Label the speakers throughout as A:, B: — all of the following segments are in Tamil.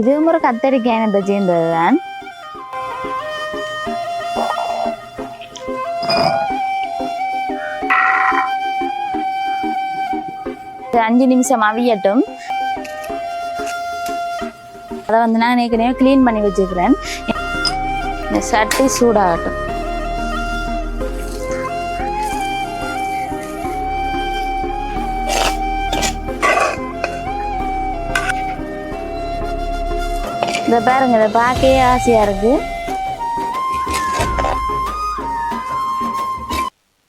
A: இதுவும் ஒரு கத்தரிக்காய் இனத்தை சேர்ந்ததுதான் அஞ்சு நிமிஷம் அவியட்டும். அதை வந்து நான் ஏற்கனவே க்ளீன் பண்ணி வச்சுக்கிறேன். இந்த சட்டி சூடாகட்டும். இதை பாருங்க இதை பார்க்கவே ஆசையா இருக்கு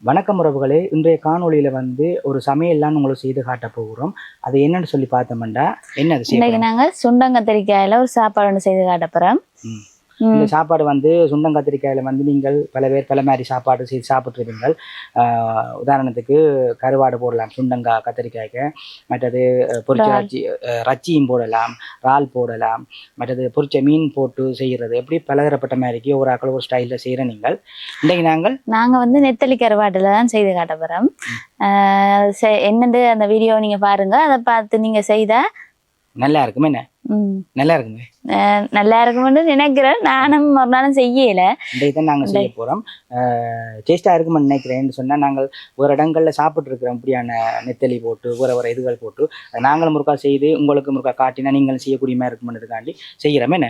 B: வணக்கம் உறவுகளே இன்றைய காணொளியில வந்து ஒரு சமையல்லாம் உங்களுக்கு செய்து காட்ட போகிறோம் அது என்னன்னு சொல்லி பார்த்தோம்னா என்ன
A: இன்னைக்கு நாங்க சுண்டங்கத்திரிக்காயில ஒரு சாப்பாடு ஒன்று செய்து காட்ட போறோம்
B: ம்.
A: ம்.
B: இந்த சாப்பாடு வந்து சுண்டங்கத்திரிக்காயில வந்து நீங்கள் பல பேர் பல மாதிரி சாப்பாடு செய்து சாப்பிட்ருப்பீங்கள் உதாரணத்துக்கு கருவாடு போடலாம் சுண்டங்காய் கத்திரிக்காய்க்கு. மற்றது பொரிச்ச. ரச்சி ரச்சியும் போடலாம் இறால் போடலாம். மற்றது பொரிச்ச மீன் போட்டு செய்கிறது. எப்படி பலதரப்பட்ட மாதிரிக்கு ஒரு ஆக்கள் ஒரு ஸ்டைலில் செய்கிற நீங்கள். இன்றைக்கு நாங்கள்
A: நாங்க வந்து நெத்தலி கருவாட்டுல தான் செய்து காட்ட செ- என்னண்டு அந்த வீடியோ நீங்க பாருங்க. அதை பார்த்து நீங்க செய்தா?
B: நல்லா இருக்குமே. என்ன? நல்லா இருக்குமே
A: நல்லா இருக்கும்னு நினைக்கிறேன். நானும் ஒரு நாளும் செய்யல.
B: இன்றைக்கு தான் நாங்கள் செய்ய போகிறோம் டேஸ்ட்டாக இருக்குமென்னு நினைக்கிறேன்னு சொன்னால் நாங்கள் ஒரு இடங்களில் சாப்பிட்ருக்கிறோம் இப்படியான நெத்தலி போட்டு வேறு வேறு இதுகள் போட்டு. நாங்களும் முறுக்கா செய்து உங்களுக்கு முறுக்கா காட்டினா நீங்களும் செய்யக்கூடிய மாதிரி இருக்குமென்றதுக்காண்டி செய்கிறோமே என்ன.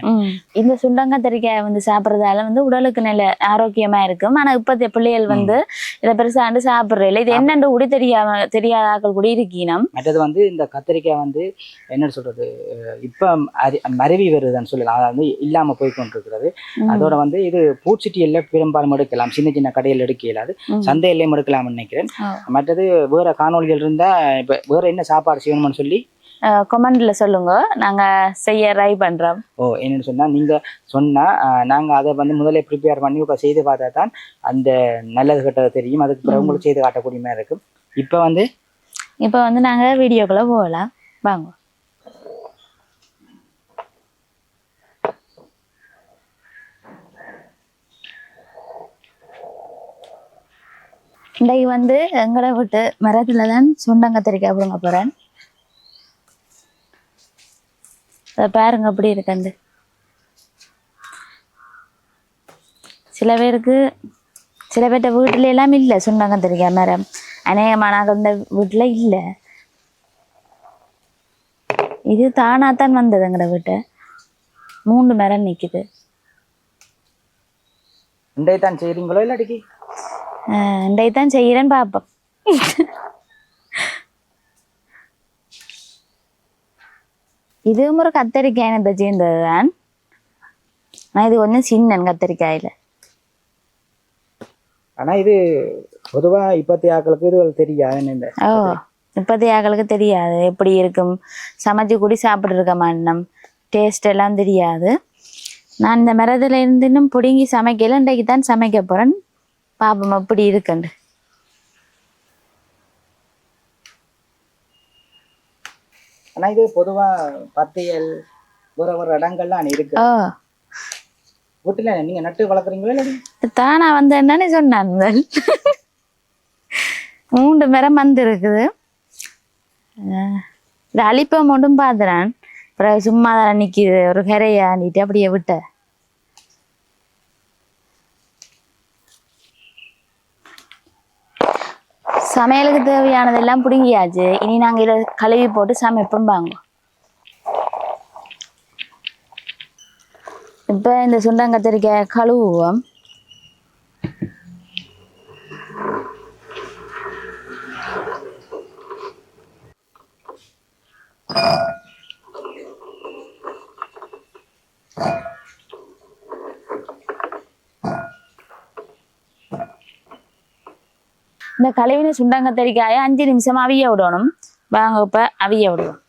A: இந்த சுண்டங்கத்திரிக்காய் வந்து சாப்பிட்றதால வந்து உடலுக்கு நல்ல ஆரோக்கியமா இருக்கும். ஆனா இப்பத்திய பிள்ளைகள் வந்து இதை பெருசாண்டு சாப்பிட்றதில்ல. இது என்னன்னு கூட தெரியாம தெரியாத ஆக்கள் கூட இருக்கீனம்.
B: மற்றது வந்து இந்த கத்திரிக்காய் வந்து என்ன சொல்கிறது இப்போ மருவி வருதுன்னு சொல்லலாம். அது வந்து இல்லாமல் போய் கொண்டிருக்கிறது. அதோட வந்து இது பூச்சிட்டியில் பெரும்பாலும் எடுக்கலாம். சின்ன சின்ன கடையில் எடுக்க இயலாது. சந்தையிலையும் எடுக்கலாம்னு நினைக்கிறேன். மற்றது வேற காணொளிகள் இருந்தால் இப்போ வேற என்ன சாப்பாடு செய்யணும்னு சொல்லி?
A: கமெண்ட்ல சொல்லுங்க. நாங்க செய்ய ட்ரை பண்றோம்.
B: ஓ என்னன்னு சொன்னால் நீங்கள் சொன்னால் நாங்கள் அதை வந்து முதல்ல ப்ரிப்பேர் பண்ணி இப்போ செய்து பார்த்தா தான் அந்த நல்லது கெட்டது தெரியும். அதுக்கு பிறகு உங்களுக்கு செய்து காட்டக்கூடிய மாதிரி இருக்கும். இப்போ வந்து?
A: இப்போ வந்து நாங்க வீடியோக்குள்ள போகலாம். வாங்க. இன்றைக்கு வந்து எங்களை விட்டு மரத்துல தான் சுண்டங்கத்திரிக்காய் போடுங்க போறேன். அதை பாருங்க அப்படி இருக்கு அந்த சில பேருக்கு சில பேர்ட்ட வீட்டுல எல்லாம் இல்லை சுண்டங்கத்திரிக்காய் மரம் அநேகமான அந்த வீட்டில் இல்லை. இது தானாத்தான் வந்தது எங்கட வீட்டு. மூணு மரம் நிக்குது.
B: இன்றைய தான் செய்கிறீங்களோ இல்லாட்டிக்கு?
A: இன்றைக்கு தான் செய்கிறேன்னு பார்ப்போம் இதுவும் ஒரு கத்தரிக்காய் இனத்தை சேர்ந்தது தான் ஆனால் இது கொஞ்சம் சின்னன் கத்தரிக்காயில்.
B: ஆனால் இது பொதுவாக இப்போத்தைய ஆக்களுக்கு இது தெரியாது
A: ஓ இப்போதைய ஆக்களுக்கு தெரியாது. எப்படி இருக்கும்? சமைச்சு கூடி சாப்பிட்டு இருக்க மாட்டோம் டேஸ்ட் எல்லாம் தெரியாது. நான் இந்த மரத்துல இருந்து இன்னும் பிடுங்கி சமைக்கல. இன்றைக்கு தான் சமைக்க போறேன். பாப்போம் எப்படி இருக்குண்டு.
B: ஆனால் இது பொதுவாக பத்தியல் வேற ஒரு இடங்கள்லாம் இருக்கு. வீட்டில் நீங்கள் நட்டு வளர்க்குறீங்களோ
A: தானா வந்து என்னன்னு சொன்னான் முதல். மூன்று மரம் வந்து இருக்குது. அஹ் இது அழிப்ப மட்டும் பார்த்துறான் அப்புறம் சும்மா தான் நிற்கிது ஒரு கரையாண்டிட்டு அப்படியே விட்ட சமையலுக்கு தேவையானதெல்லாம் பிடுங்கியாச்சு. இனி நாங்கள் இதை கழுவி போட்டு சமைப்போம் வாங்க இப்போ இந்த சுண்டங்கத்திரிக்காய் கழுவுவோம். இந்த கழுவின சுண்டங்கத்திரிக்காயை அஞ்சு நிமிஷம் அவிய விடணும். வாங்க இப்போ அவிய விடுவோம்.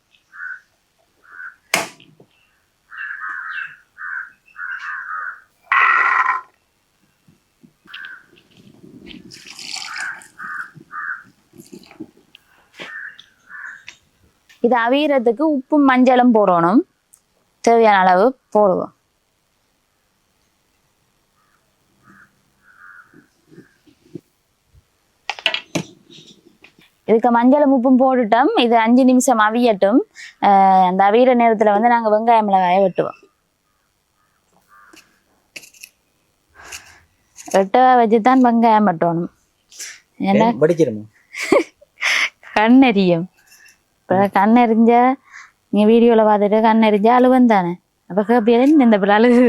A: இது அவியறதுக்கு உப்பும் மஞ்சளும் போடணும். தேவையான அளவு போடுவோம். இதுக்கு மஞ்சளும் உப்பும் போட்டுட்டோம். இது அஞ்சு நிமிஷம் அவியட்டும். அந்த அவியிற நேரத்துல வந்து நாங்க வெங்காய மிளகாய வெட்டுவோம். வெட்ட வச்சு தான் வெங்காயம் வெட்டணும். ஏன்னா
B: வடிச்சிருமா
A: கண் எரியும் இப்போ கண் எரிஞ்சா நீ வீடியோவில் பார்த்துட்டு கண் எரிஞ்சா அழுவன் தானே. அப்போ கேப்பியது இந்த பிள்ளை அழுகு?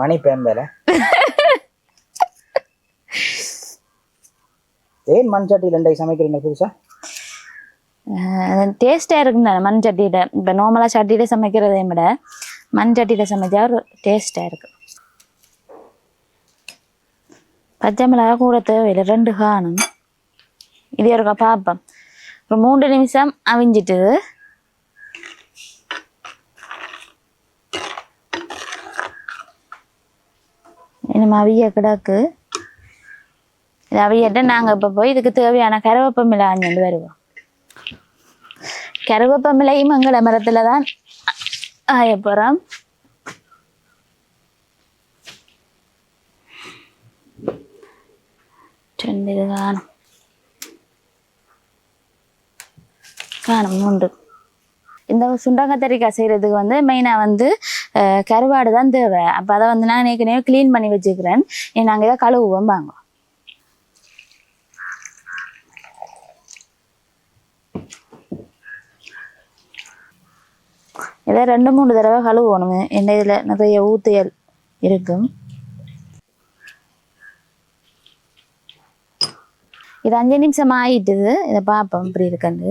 B: மணி பேம்பேல. ஏன் மண் சட்டியில் ரெண்டை சமைக்கிறீங்க புதுசா?
A: டேஸ்ட்டாக இருக்கும் தானே மண் சட்டியில் இப்போ நார்மலாக சட்டியில் சமைக்கிறதை விட மண் சட்டியில் சமைச்சா ஒரு டேஸ்ட்டாக இருக்கும் பச்சை மிளகா கூட தேவையில்லை ரெண்டு காணும். இது ஒருக்கா பார்ப்போம் ஒரு மூன்று நிமிஷம் அவிஞ்சிட்டு இனிமே அவிய கிடக்கு. அவையிட்ட நாங்கள் இப்போ போய் இதுக்கு தேவையான கருவேப்பமிலை ஆஞ்சு வருவோம். கருவேப்பமில்லையும் எங்களை மரத்தில் தான் ஆய போகிறோம் ரெண்டு காணும். காணும் மூன்று. இந்த சுண்டங்கத்தரிக்காய் செய்கிறதுக்கு வந்து மெயினாக வந்து அஹ், கருவாடு தான் தேவை. அப்போ அதை வந்து நான் ஏற்கனவே க்ளீன் பண்ணி வச்சுக்கிறேன். நாங்கள் இதை கழுவுவோம் வாங்குவோம். இதை ரெண்டு மூணு தடவை கழுவணுங்க என்ன இதில் நிறைய ஊத்தையல் இருக்கும். இது அஞ்சு நிமிஷம் ஆயிட்டுது. இதை பார்ப்போம் இப்படி இருக்குன்னு.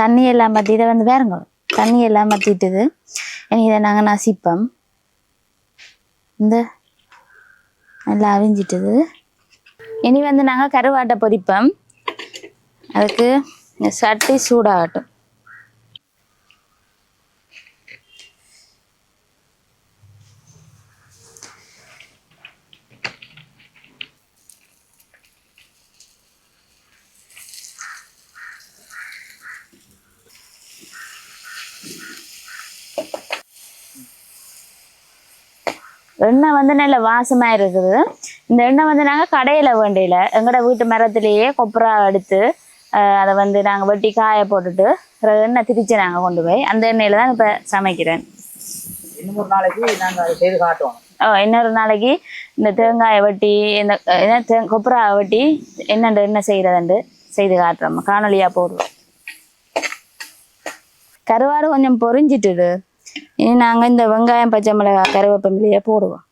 A: தண்ணி எல்லாம் பற்றி இதை வந்து வேறுங்க தண்ணி எல்லாம் பற்றிட்டுது எனக்கு இதை நாங்கள் நசிப்போம். இந்த நல்லா அவிஞ்சிட்டுது இனி வந்து நாங்கள் கருவாட்டை பொரிப்போம். அதுக்கு சட்டி சூடாகட்டும். எண்ணெய் வந்து நல்ல வாசமா இருக்குது. இந்த எண்ணெய் வந்து நாங்கள் கடையில வேண்டியில எங்களோட வீட்டு மரத்திலேயே கொப்பரா எடுத்து அதை வந்து நாங்கள் வெட்டி காய போட்டுட்டு எண்ணெய் திரிச்சு நாங்கள் கொண்டு போய் அந்த எண்ணெயில தான் இப்போ சமைக்கிறேன்.
B: இன்னும் ஒரு நாளைக்கு நாங்கள் அதை செய்து காட்டுவோம்.
A: ஓ இன்னொரு நாளைக்கு இந்த தேங்காயை வெட்டி இந்த கொப்பரா வெட்டி என்னண்டு என்ன செய்யறதுண்டு செய்து காட்டுறோம். காணொலியா போடுவோம். கருவாடு கொஞ்சம் பொரிஞ்சிட்டுது இனி நாங்கள் இந்த வெங்காயம் பச்சை மிளகாய் கருவேப்பமிலையே போடுவோம்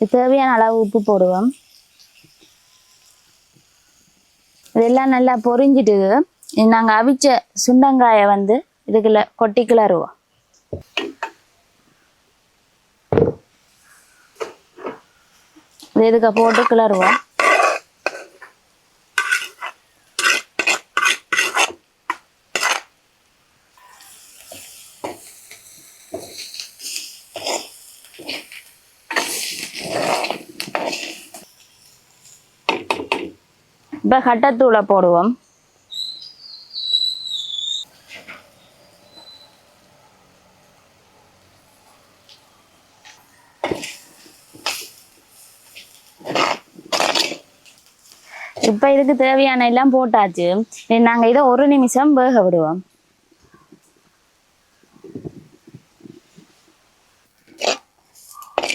A: தேவையான அளவு உப்பு போடுவோம் இதெல்லாம் நல்லா பொரிஞ்சிட்டுது நாங்கள் அவிச்ச சுண்டங்காயை வந்து இதுக்குள்ள கொட்டி கிளறுவோம் இது இதுக்கு போட்டு கிளறுவோம் இப்போ கட்டத்தூளை போடுவோம். இப்போ இதுக்கு தேவையான எல்லாம் போட்டாச்சு. நாங்க இதை ஒரு நிமிஷம் வேக விடுவோம்.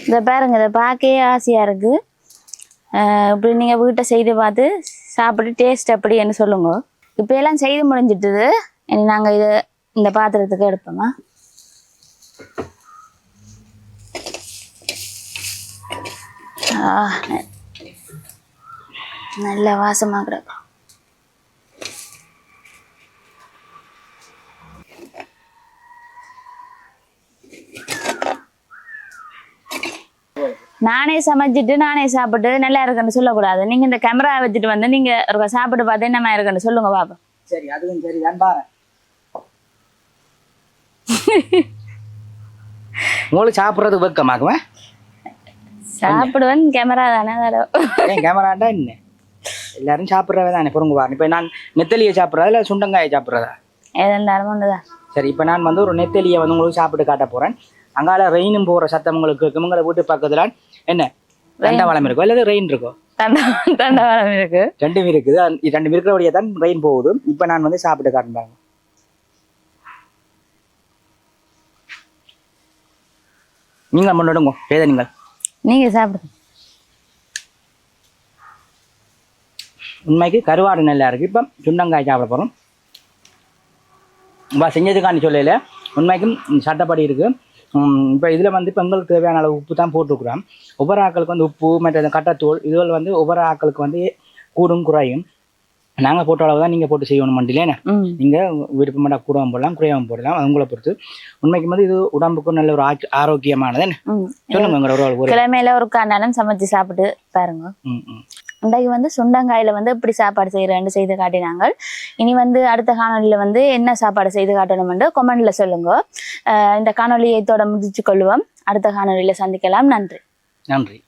A: இதை பாருங்க இதை பார்க்கவே ஆசையா இருக்கு. இப்படி நீங்க வீட்டை செய்து பார்த்து சாப்பிட்டு டேஸ்ட் அப்படின்னு சொல்லுங்க. இப்போ எல்லாம் செய்து முடிஞ்சிட்டுது. இனி நாங்க இதை இந்த பாத்திரத்துக்கு எடுப்போமா? ஆ நல்ல வாசமா கிடக்கும். நானே சமைச்சிட்டு நானே சாப்பிட்டு நல்லா இருக்குன்னு சொல்லக்கூடாது. நீங்க இந்த கேமரா வச்சுட்டு வந்து நீங்க ஒரு சாப்பிட்டு பார்த்து என்னமா இருக்குன்னு சொல்லுங்க பாப்பா
B: சரி அதுவும் சரி தான் பாரு உங்களுக்கு சாப்பிட்றதுக்கு வெக்கமாக்குவேன்
A: சாப்பிடுவேன் கேமரா தானே
B: கேமராண்டா என்ன? எல்லாரும் சாப்பிட்றவ தானே பொறுங்க பாருங்க இப்போ நான் நெத்தலியை சாப்பிட்றதா இல்லை சுண்டங்காயை சாப்பிட்றதா?
A: எது இருந்தாலும் ஒண்ணுதான்.
B: சரி இப்போ நான் வந்து ஒரு நெத்தலியை வந்து உங்களுக்கு சாப்பிட்டு காட்ட போகிறேன் அங்கால ரெயினும் போகிற சத்தம் உங்களுக்கு இருக்கும் உங்களை வீட்டு பக்கத்தில் என்ன? தண்டவாளம் இருக்கும் அல்லது ரெயின் இருக்கும்
A: தண்ட தண்டவாளம் இருக்கு.
B: ரெண்டும் இருக்குது. ரெண்டும் இருக்கிறபடியே தான் ரெயின் போகுது. இப்போ நான் வந்து சாப்பிட்டு காட்டுறேன் நீங்கள் முன்னோடுங்க ஏதா நீங்கள்.
A: நீங்க சாப்பிடுங்க.
B: உண்மைக்கு கருவாடு நல்லா இருக்குது இப்போ சுண்டங்காய் சாப்பிட போகிறோம் இப்போ செஞ்சதுக்காண்டி சொல்லல. உண்மைக்கும் சட்டப்படி இருக்குது இப்போ இதில் வந்து இப்போ எங்களுக்கு தேவையான அளவு உப்பு தான் போட்டுருக்குறோம். ஒவ்வொரு ஆக்களுக்கு வந்து உப்பு மற்ற கட்டத்தூள் இதுகள் வந்து ஒவ்வொரு ஆக்களுக்கு வந்து கூடும் குறையும். நாங்கள் போட்ட அளவு தான் நீங்கள் போட்டு செய்யணும் மண்டிலேண்ணே
A: ம்.
B: நீங்கள் விருப்பப்பட்ட கூடவும் போடலாம் குறையாகவும் போடலாம். அது உங்களை பொறுத்து. உண்மைக்கு வந்து இது உடம்புக்கும் நல்ல ஒரு ஆக் ஆரோக்கியமானது என்ன?
A: ம்.
B: சொல்லுங்க உங்களோட ஒரு
A: கிழமையில ஒரு காண்டாலும் சமைச்சு சாப்பிட்டு பாருங்க. இன்றைக்கு வந்து சுண்டங்காயில வந்து எப்படி சாப்பாடு செய்கிறேன்னு செய்து காட்டினாங்க. இனி வந்து அடுத்த காணொலியில் வந்து என்ன சாப்பாடு செய்து காட்டணும்னு கொமெண்டில் சொல்லுங்க. அஹ் இந்த காணொலியை இதோட முடிச்சு கொள்வோம். அடுத்த காணொலியில் சந்திக்கலாம். நன்றி.
B: நன்றி.